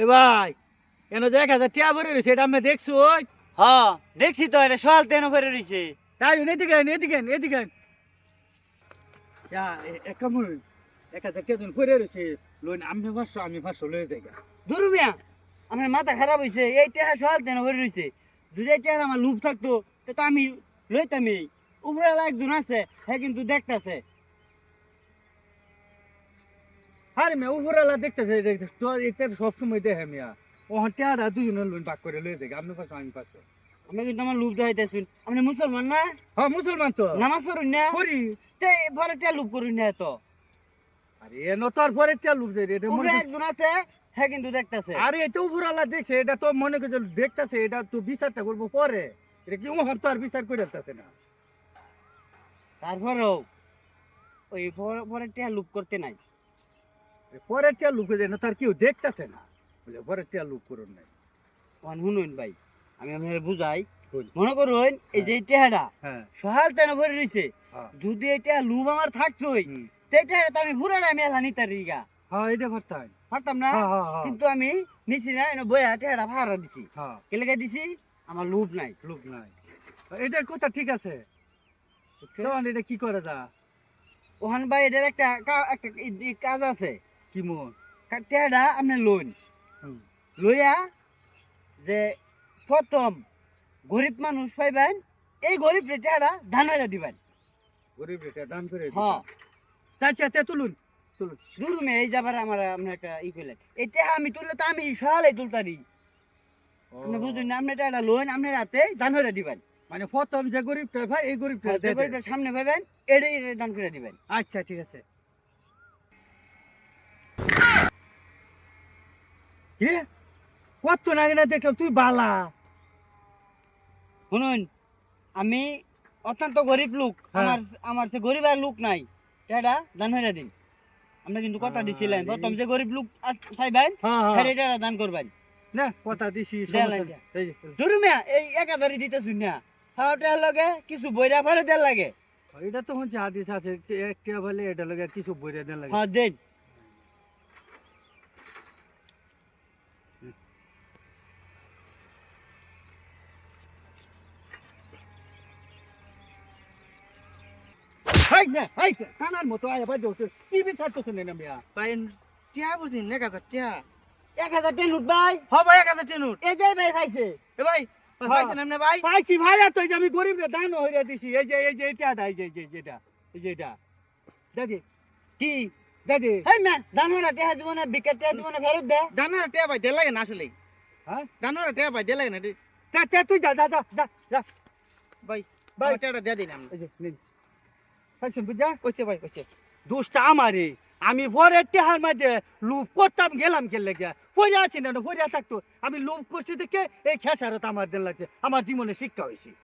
এ ভাই কেন যে এক হাজার টিয়া ভরে রয়েছে এটা আমি দেখছ হ দেখছি তো এটা সোয়াল তেন ফেরে রইছে। তাই এদিকে এদিকে এদিকে এক কাম করুন। এক হাজার টিয়া তুমি ভরে রয়েছে লোন আমি পাঁচশো আমি পাঁচশো লয়ে যাই। দূর মিয়া আমার মাথা খারাপ হইছে এই টেহা সোয়াল তেন ফেরে রইছে। দুই টেহার আমার লুপ থাকতো তো আমি লইতামই। উপরে একজন আছে হ্যাঁ কিন্তু দেখতাছে। আরে মেয়ে উপরওয়ালা দেখতেছে দেখতেছে তো এটা সবসময় দেখে মিয়া। ও টিয়াটা দুজনের লোন ভাগ করে লয়ে। আপনি পাঁচশো আমি আমি কিন্তু আমার লুপ দেখাইতেছুন। আপনি মুসলমান না? হ্যাঁ মুসলমান তো। নামাজ পড়ুন না? করি তে পরে তে লুপ করুন না তো আরে এ নতর পরে টিয়া লুক দেয় এটা মনে একজন আছে হ্যাঁ কিন্তু দেখতাছে। আরে এটা উপরওয়ালা দেখছে এটা তো মনে করছে দেখতেছে এটা তো বিচারটা করব পরে। এটা কি ওহান তো আর বিচার করে দিতেছে না? তারপরেও ওই পরে- তে লুপ করতে নাই। পরে টিয়া লুক দেয় না তার কেউ দেখতেছে না। বুঝলে পরে টিয়া লুক করুন নাই। শুনুন ভাই আমি আপনার বুঝাই। মনে করুন এই যে টেহাটা হ্যাঁ। সহাল তেন ভরে রইছে। হ্যাঁ। যদি এটা লুব আমার থাকতোই। তো আমি পুরাটা মেলা নিতে রিগা। হ্যাঁ এটা পারতাম। না? হ্যাঁ হ্যাঁ হ্যাঁ। কিন্তু আমি নিছি না এনে বইয়া টেহাটা ভাড়া দিছি। হ্যাঁ। কেলেকে দিছি? আমার লুপ নাই। লুক নাই। এটা কথা ঠিক আছে। তখন এটা কি করে যা ওখান ভাই এটার একটা একটা কাজ আছে। কি মন? আপনি লোন লইয়া যে প্রথম গরিব মানুষ পাইবেন এই গরিব টেহাটা ধান হইয়া দিবেন। গরিব দান করে হ্যাঁ। তে তুলুন তুলুন। এই যাবার আমার আপনার একটা ই করলেন এটা আমি তুললে তো আমি সহালে তুলতারি আপনি বুঝলেন না আপনি এটা লোন আপনি রাতে দান হইয়া দিবেন। মানে প্রথম যে গরিবটা ভাই এই গরিবটা যে গরিবটা সামনে পাবেন এটাই দান করে দিবেন। আচ্ছা ঠিক আছে। কত না না দেখলাম তুই বালা। শুনুন আমি অত্যন্ত গরিব লোক। হ্যাঁ। আমার আমার সে গরিব আর লোক নাই। এটা দান হইয়া দিন। আমরা কিন্তু কথা দিছিলেন এই- প্রথম যে গরিব লোক পাইবেন হ্যাঁ হ্যাঁ। হ্যাঁ দান করবেন। না কথা দিছি সমস্যা এই এক হাজারই দিতেছুন না। খাওয়াটার লগে কিছু বইরা ফেলে দেওয়ার লাগে। এটা তো হচ্ছে হাদিস আছে একটা বলে এটা লাগে কিছু বইরে দেন লাগে। হ্যাঁ দেন। হাই না হাই কানার মতো আয় বাজে কি বিচার তো শুনে না মিয়া? ভাই টিয়া বুঝিন এক হাজার টিয়া। এক হাজার টেন ভাই। হ ভাই এক হাজার টেনুট এই যে ভাই পাইছে। এ ভাই হ্যাঁ। পাইছেন এমনি ভাই? পাইছি ভাই আর তো আমি গরিব রে দান হইরা দিছি। এই যে এই যে এটা এই যে যেটা এই যে এটা দাদি কি? দাদি। হেই মা দানোরা টেহা দিব না বিকেট টেহা দিব না ফেরত দে। দানোর টিয়া ভাই দেড় লাগে না আসলে হ্যাঁ? দানোর টিয়া ভাই লাগে না। তে তুই যা যা যা যা। ভাই ভাই। টিয়াটা দিয়ে দিন আমি এই পাইছেন বুঝা? কইছে ভাই কইছে। দোষটা আমারই। আমি ভরে টেহার মাঝে লুপ করতাম গেলাম কে লেগে। পড়ে আছি না পড়ে থাকতো। আমি লুপ করছি দেখে এই খেসারত আমার দেন লাগছে। আমার জীবনে শিক্ষা হয়েছে।